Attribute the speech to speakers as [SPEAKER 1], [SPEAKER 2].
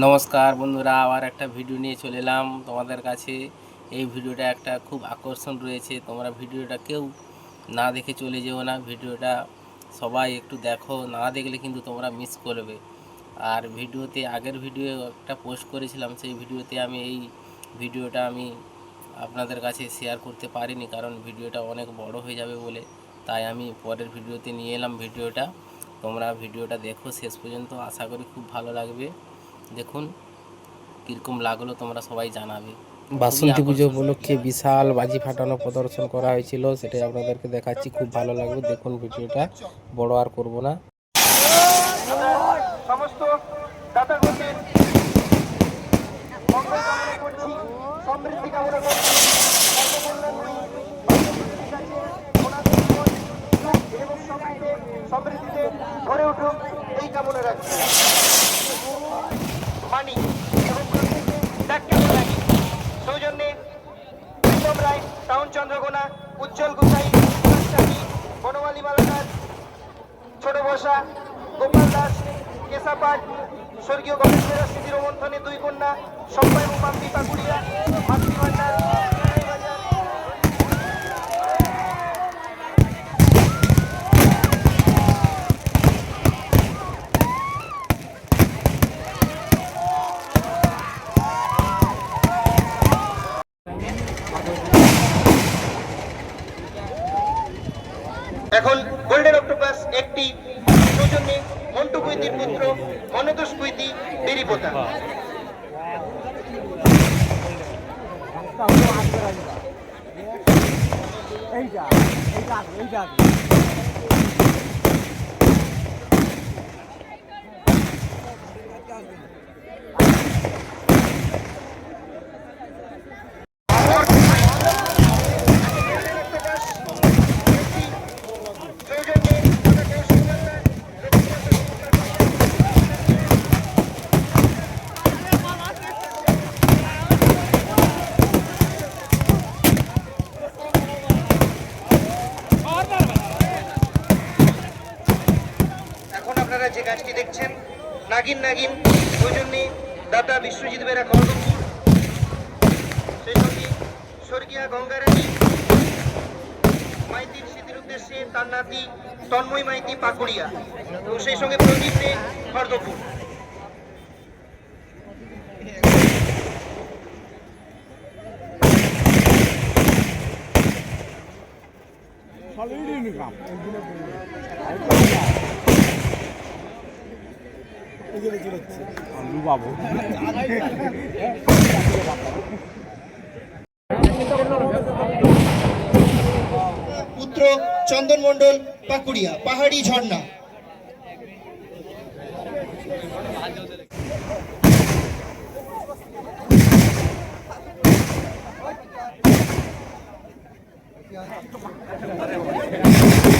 [SPEAKER 1] নমস্কার বন্ধুরা, আবার একটা ভিডিও নিয়ে চলে এলাম তোমাদের কাছে। এই ভিডিওটা একটা খুব আকর্ষণ রয়েছে। তোমরা ভিডিওটা কেউ না দেখে চলে যেও না। ভিডিওটা সবাই একটু দেখো, না দেখলে কিন্তু তোমরা মিস করবে। আর ভিডিওতে আগের ভিডিও একটা পোস্ট করেছিলাম, সেই ভিডিওতে আমি এই ভিডিওটা আমি আপনাদের কাছে শেয়ার করতে পারিনি, কারণ ভিডিওটা অনেক বড় হয়ে যাবে বলে। তাই আমি পরের ভিডিওতে নিয়ে এলাম ভিডিওটা তোমরা ভিডিওটা দেখো, শেষ পর্যন্ত আশা করি খুব ভালো লাগবে। দেখুন কীরকম লাগল তোমরা সবাই জানাবে।
[SPEAKER 2] বাসন্তী পুজো উপলক্ষে বিশাল বাজি ফাটানো প্রদর্শন করা হয়েছিল সেটাই আপনাদেরকে দেখাচ্ছি খুব ভালো লাগবে দেখুন ভিডিওটা বড় আর করব না।
[SPEAKER 3] সমস্ত সমৃদ্ধি কামনা এবং সমৃদ্ধিতে ভরে উঠুক এই কামনা রাখছি বসা, গোপাল দাস কেশাপাট স্বর্গীয় গণেশের স্মৃতির মন্থনে দুই কন্যা সম্পা এবং মাম্পি পাকুড়িয়া মাতৃভান্ডার এখন গোল্ডেন একটি প্রজন্মে মন্টু কুইতির পুত্র মনোদোষ কুইতি বেরিপোতা। সৌজন্যে এখন আপনারা যে গাছটি দেখছেন, নাগিন নাগিন, সৌজন্যে, দাদা বিশ্বজিৎ বেরা খড়গপুর সেই সঙ্গে স্বর্গীয়া গঙ্গারানী, মাইতির স্মৃতির উদ্দেশ্যে তার নাতি তন্ময় মাইতি পাকুড়িয়া, এবং সেই সঙ্গে প্রদীপ দে খড়গপুর বাবু পুত্র চন্দন মন্ডল পাকুড়িয়া পাহাড়ি ঝর্ণা Thank you.